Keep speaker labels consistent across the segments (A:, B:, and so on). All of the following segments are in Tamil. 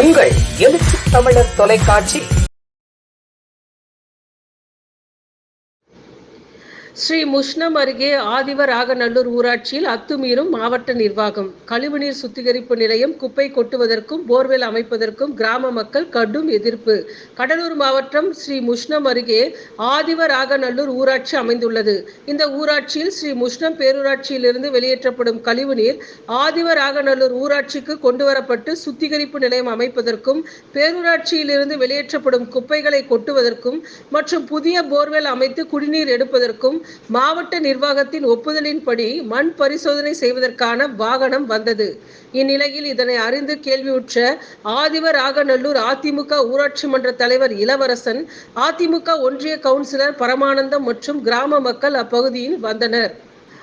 A: உங்கள் எழுச்சி தமிழர் தொலைக்காட்சி
B: ஸ்ரீ முஷ்ணம் அருகே ஆதிவராகநல்லூர் ஊராட்சியில் அத்துமீறும் மாவட்ட நிர்வாகம். கழிவுநீர் சுத்திகரிப்பு நிலையம் குப்பை கொட்டுவதற்கும் போர்வெல் அமைப்பதற்கும் கிராம மக்கள் கடும் எதிர்ப்பு. கடலூர் மாவட்டம் ஸ்ரீ முஷ்ணம் அருகே ஆதிவராகநல்லூர் ஊராட்சி அமைந்துள்ளது. இந்த ஊராட்சியில் ஸ்ரீ முஷ்ணம் பேரூராட்சியிலிருந்து வெளியேற்றப்படும் கழிவுநீர் ஆதிவராகநல்லூர் ஊராட்சிக்கு கொண்டுவரப்பட்டு சுத்திகரிப்பு நிலையம் அமைப்பதற்கும் பேரூராட்சியிலிருந்து வெளியேற்றப்படும் குப்பைகளை கொட்டுவதற்கும் மற்றும் புதிய போர்வெல் அமைத்து குடிநீர் எடுப்பதற்கும் மாவட்ட நிர்வாகத்தின் ஒப்புதலின்படி மண் பரிசோதனை செய்வதற்கான வாகனம் வந்தது. இந்நிலையில் இதனை அறிந்து கேள்வியுற்ற ஆதிவராகநல்லூர் அதிமுக ஊராட்சி மன்ற தலைவர் இளவரசன் அதிமுக ஒன்றிய கவுன்சிலர் பரமானந்தம் மற்றும் கிராம மக்கள் அப்பகுதியில் வந்தனர்.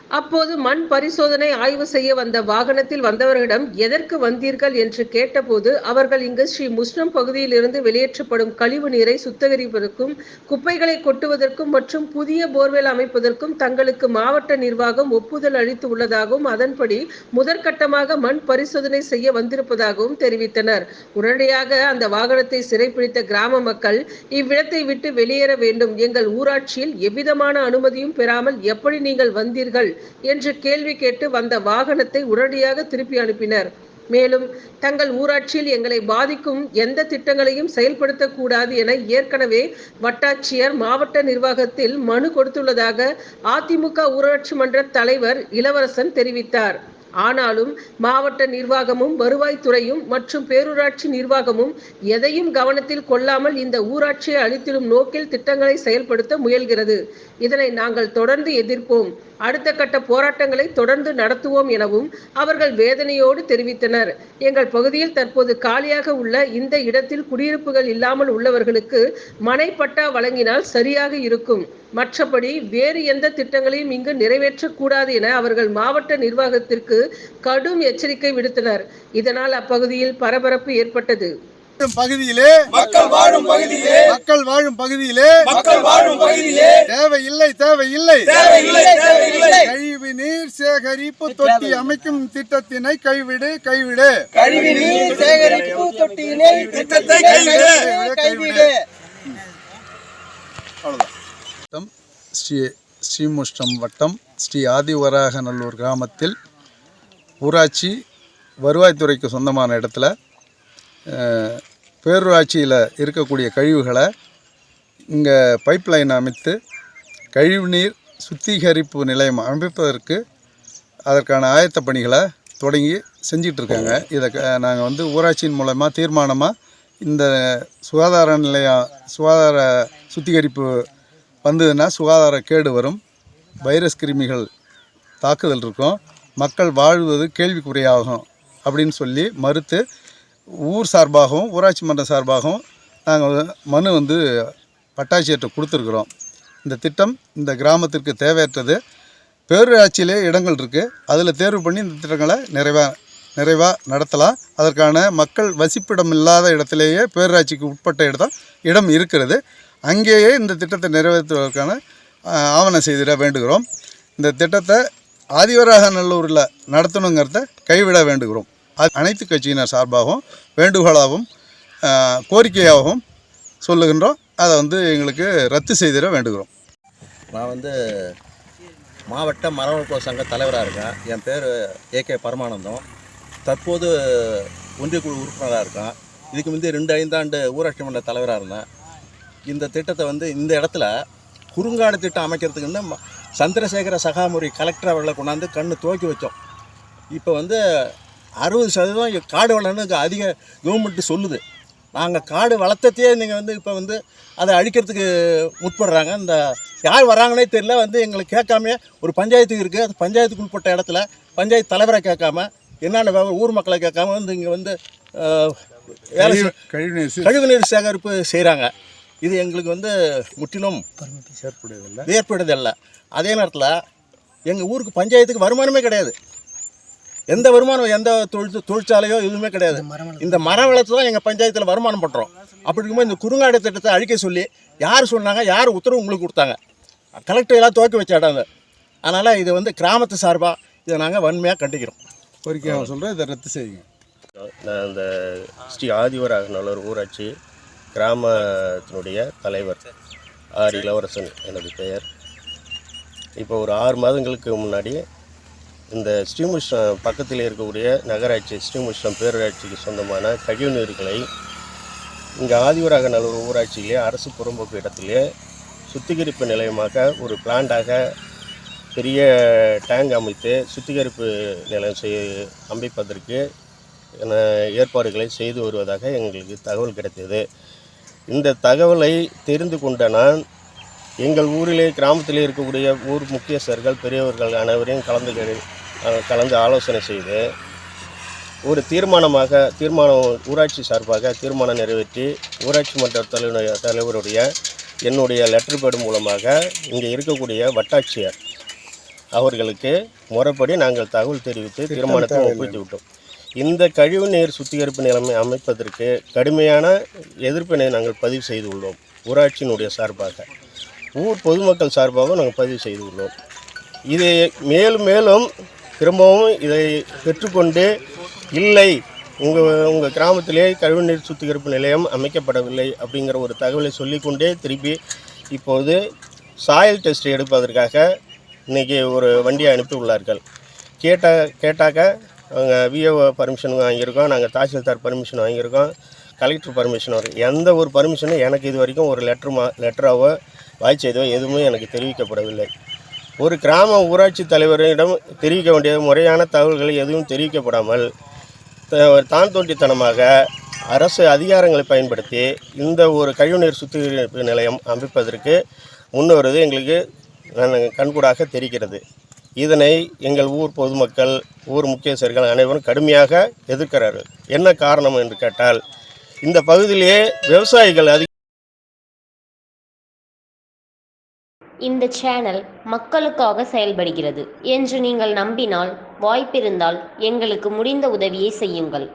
B: அப்போது மண் பரிசோதனை ஆய்வு செய்ய வந்த வாகனத்தில் வந்தவர்களிடம் எதற்கு வந்தீர்கள் என்று கேட்டபோது அவர்கள் இங்கு ஸ்ரீ முஸ்லிம் பகுதியிலிருந்து வெளியேற்றப்படும் கழிவு நீரை சுத்திகரிப்பதற்கும் குப்பைகளை கொட்டுவதற்கும் மற்றும் புதிய போர்வெல் அமைப்பதற்கும் தங்களுக்கு மாவட்ட நிர்வாகம் ஒப்புதல் அளித்து உள்ளதாகவும் அதன்படி முதற்கட்டமாக மண் பரிசோதனை செய்ய வந்திருப்பதாகவும் தெரிவித்தனர். உடனடியாக அந்த வாகனத்தை சிறைப்பிடித்த கிராம மக்கள் இவ்விடத்தை விட்டு வெளியேற வேண்டும். எங்கள் ஊராட்சியில் எவ்விதமான அனுமதியும் பெறாமல் எப்படி நீங்கள் வந்தீர்கள்? என்று கேள்வி கேட்டு வந்த வாகனத்தை உடனடியாக திருப்பி அனுப்பினர். மேலும் தங்கள் ஊராட்சியில் எங்களை பாதிக்கும் எந்த திட்டங்களையும் செயல்படுத்தக்கூடாது என ஏற்கனவே வட்டாட்சியர் மாவட்ட நிர்வாகத்தில் மனு கொடுத்துள்ளதாக அதிமுக ஊராட்சி மன்ற தலைவர் இளவரசன் தெரிவித்தார். ஆனாலும் மாவட்ட நிர்வாகமும் வருவாய்த்துறையும் மற்றும் பேரூராட்சி நிர்வாகமும் எதையும் கவனத்தில் கொள்ளாமல் இந்த ஊராட்சியை அளித்திடும் நோக்கில் திட்டங்களை செயல்படுத்த முயல்கிறது. இதனை நாங்கள் தொடர்ந்து எதிர்ப்போம். அடுத்த கட்ட போராட்டங்களை தொடர்ந்து நடத்துவோம் எனவும் அவர்கள் வேதனையோடு தெரிவித்தனர். எங்கள் பகுதியில் தற்போது காலியாக உள்ள இந்த இடத்தில் குடியிருப்புகள் இல்லாமல் உள்ளவர்களுக்கு மனைப்பட்டா வழங்கினால் சரியாக இருக்கும். மற்றபடி வேறு எந்த திட்டங்களையும் இங்கு நிறைவேற்றக்கூடாது என அவர்கள் மாவட்ட நிர்வாகத்திற்கு கடும் எச்சரிக்கை விடுத்தனர். இதனால் அப்பகுதியில் பரபரப்பு ஏற்பட்டது.
C: பகுதியிலே
D: மக்கள் வாழும் பகுதியிலே
C: மக்கள் வாழும் பகுதியிலே
D: மக்கள் வாழும் பகுதியிலே
C: தேவையில்லை தேவையில்லை. கழிவு நீர் சேகரிப்பு தொட்டி அமைக்கும் திட்டத்தினை கைவிடு கைவிடு.
D: கழிவு நீர் சேகரிப்பு தொட்டியினை திட்டத்தை கைவிடு. கைவிடு.
C: வட்டம் ஸ்ரீ ஸ்ரீமுஷ்டம் வட்டம் ஸ்ரீ ஆதிவராகநல்லூர் கிராமத்தில் ஊராட்சி வருவாய்த்துறைக்கு சொந்தமான இடத்துல பேரூராட்சியில் இருக்கக்கூடிய கழிவுகளை இங்கே பைப் லைன் அமைத்து கழிவுநீர் சுத்திகரிப்பு நிலையம் அமைப்பதற்கு அதற்கான ஆயத்த பணிகளை தொடங்கி செஞ்சிட்ருக்காங்க. இதை நாங்கள் வந்து ஊராட்சியின் மூலமாக தீர்மானமாக இந்த சுகாதார நிலையம் சுகாதார சுத்திகரிப்பு வந்ததுன்னா சுகாதார கேடு வரும். வைரஸ் கிருமிகள் தாக்குதல் இருக்கும். மக்கள் வாழ்வது கேள்விக்குறையாகும் அப்படின்னு சொல்லி மறுத்து ஊர் சார்பாகவும் ஊராட்சி மன்ற சார்பாகவும் நாங்கள் மனு வந்து பட்டாட்சியற்ற கொடுத்துருக்குறோம். இந்த திட்டம் இந்த கிராமத்திற்கு தேவையற்றது. பேரூராட்சியிலே இடங்கள் இருக்குது அதில் தேர்வு பண்ணி இந்த திட்டங்களை நிறைவாக நிறைவாக நடத்தலாம். அதற்கான மக்கள் வசிப்பிடம் இல்லாத இடத்திலேயே பேரூராட்சிக்கு உட்பட்ட இடம் இடம் இருக்கிறது. அங்கேயே இந்த திட்டத்தை நிறைவேற்றுவதற்கான ஆவணம் செய்திட வேண்டுகிறோம். இந்த திட்டத்தை ஆதிவராக நல்லூரில் நடத்தணுங்கிறத கைவிட வேண்டுகிறோம். அது அனைத்து கட்சியினர் சார்பாகவும் வேண்டுகோளாகவும் கோரிக்கையாகவும் சொல்லுகின்றோம். அதை வந்து எங்களுக்கு ரத்து செய்திட வேண்டுகிறோம்.
E: நான் வந்து மாவட்ட மரவளர்ப்பு சங்க தலைவராக இருக்கேன். என் பேர் ஏ கே பரமானந்தம். தற்போது ஒன்றிய குழு உறுப்பினராக இருக்கேன். இதுக்கு முந்தைய ரெண்டு ஐந்தாண்டு ஊராட்சி மன்ற தலைவராக இருந்தேன். இந்த திட்டத்தை வந்து இந்த இடத்துல குறுங்காடு திட்டம் அமைக்கிறதுக்குன்னு சந்திரசேகர சகாமுரி கலெக்டர் அவர்களை கொண்டாந்து கண்ணு துவக்கி வச்சோம். இப்போ வந்து அறுபது சதவீதம் காடு வளர்ந்து அதிக கவர்மெண்ட்டு சொல்லுது. நாங்கள் காடு வளர்த்தத்தையே நீங்கள் வந்து இப்போ வந்து அதை அழிக்கிறதுக்கு முற்படுறாங்க. இந்த யார் வராங்கன்னே தெரியல. வந்து எங்களுக்கு கேட்காம ஒரு பஞ்சாயத்து இருக்குது அது பஞ்சாயத்துக்கு உட்பட்ட இடத்துல பஞ்சாயத்து தலைவரை கேட்காம என்னென்ன ஊர் மக்களை கேட்காம வந்து இங்கே வந்து வேலை
C: கழிவுநீர்
E: கழிவுநீர் சேகரிப்பு செய்கிறாங்க இது எங்களுக்கு வந்து முற்றிலும்
C: செயற்படுவதில்லை
E: ஏற்படுதல்ல அதே நேரத்தில் எங்கள் ஊருக்கு பஞ்சாயத்துக்கு வருமானமே கிடையாது. எந்த வருமானம் எந்த தொழில் தொழிற்சாலையோ எதுவுமே கிடையாது. இந்த மரம் வளர்த்து தான் எங்கள் பஞ்சாயத்தில் வருமானம் பண்ணுறோம் அப்படி இருக்கும்போது இந்த குறுங்காடு திட்டத்தை அழிக்க சொல்லி யார் சொன்னாங்க யார் உத்தரவு உங்களுக்கு கொடுத்தாங்க? கலெக்டர் எல்லாம் துவக்கி வச்ச இடம் அது. அதனால் இது வந்து கிராமத்து சார்பாக இதை நாங்கள் வன்மையாக கண்டிக்கிறோம்.
C: கோரிக்கையாக சொல்கிறேன் இதை ரத்து செய்யுங்க.
F: நான் இந்த ஸ்ரீ ஆதிவராக நல்லூர் ஊராட்சி கிராமத்தினுடைய தலைவர் ஆர். இளவரசன் எனது பெயர். இப்போ ஒரு ஆறு மாதங்களுக்கு முன்னாடி இந்த ஸ்ரீமுஷ்ணம் பக்கத்தில் இருக்கக்கூடிய நகராட்சி ஸ்ரீமுஷ்ணம் பேரூராட்சிக்கு சொந்தமான கழிவுநீர்களை இங்கே ஆதிவராக நல்லூர் ஊராட்சியிலே அரசு புறம்போக்கு இடத்திலே சுத்திகரிப்பு நிலையமாக ஒரு பிளான்டாக பெரிய டேங்க் அமைத்து சுத்திகரிப்பு நிலையம் செய் அமைப்பதற்கு ஏற்பாடுகளை செய்து வருவதாக எங்களுக்கு தகவல் கிடைத்தது. இந்த தகவலை தெரிந்து கொண்ட நான் எங்கள் ஊரிலே கிராமத்திலே இருக்கக்கூடிய ஊர் முக்கியஸ்தர்கள் பெரியவர்கள் அனைவரையும் கலந்து கலந்து ஆலோசனை செய்து ஒரு தீர்மானமாக தீர்மானம் ஊராட்சி சார்பாக தீர்மானம் நிறைவேற்றி ஊராட்சி மன்ற தலைவர் தலைவருடைய என்னுடைய லெட்டர் பேடு மூலமாக இங்கே இருக்கக்கூடிய வட்டாட்சியர் அவர்களுக்கு முறைப்படி நாங்கள் தகவல் தெரிவித்து தீர்மானத்தை ஒப்புவித்து விட்டோம் இந்த கழிவுநீர் சுத்திகரிப்பு நிலைமை அமைப்பதற்கு கடுமையான எதிர்ப்பினை நாங்கள் பதிவு செய்துள்ளோம் ஊராட்சியினுடைய சார்பாக. ஊர் பொதுமக்கள் சார்பாகவும் நாங்கள் பதிவு செய்துள்ளோம். இதை மேலும் மேலும் திரும்பவும் இதை பெற்றுக்கொண்டு இல்லை உங்கள் உங்கள் கிராமத்திலே கழிவுநீர் சுத்திகரிப்பு நிலையம் அமைக்கப்படவில்லை அப்படிங்கிற ஒரு தகவலை சொல்லிக்கொண்டே திருப்பி இப்போது சாயல் டெஸ்ட் எடுப்பதற்காக இன்றைக்கி ஒரு வண்டியை அனுப்பி உள்ளார்கள் கேட்டால் கேட்டாக்க நாங்கள் விஓ பர்மிஷன் வாங்கியிருக்கோம். நாங்கள் தாசில்தார் பர்மிஷன் வாங்கியிருக்கோம். கலெக்டர் பர்மிஷன் வரும். எந்த ஒரு பர்மிஷனும் எனக்கு இது வரைக்கும் ஒரு லெட்ரு மா லெட்டராகவோ வாய்ச்செய்தோ எதுவுமே எனக்கு தெரிவிக்கப்படவில்லை. ஒரு கிராம ஊராட்சி தலைவரிடம் தெரிவிக்க வேண்டிய முறையான தகவல்களை எதுவும் தெரிவிக்கப்படாமல் த- தான் தோண்டித்தனமாக அரசு அதிகாரங்களை பயன்படுத்தி இந்த ஒரு கழிவுநீர் சுத்திகரிப்பு நிலையம் அமைப்பதற்கு முன்வருவது எங்களுக்கு நன்- கண்கூடாக தெரிகிறது. இதனை எங்கள் ஊர் பொதுமக்கள் ஊர் முக்கியஸ்தர்கள் அனைவரும் கடுமையாக எதிர்க்கிறார்கள். என்ன காரணம் என்று கேட்டால் இந்த பகுதியிலேயே விவசாயிகள் அதிக
G: இந்த சேனல் மக்களுக்காக செயல்படுகிறது என்று நீங்கள் நம்பினால் வாய்ப்பிருந்தால் எங்களுக்கு முடிந்த உதவியை செய்யுங்கள்.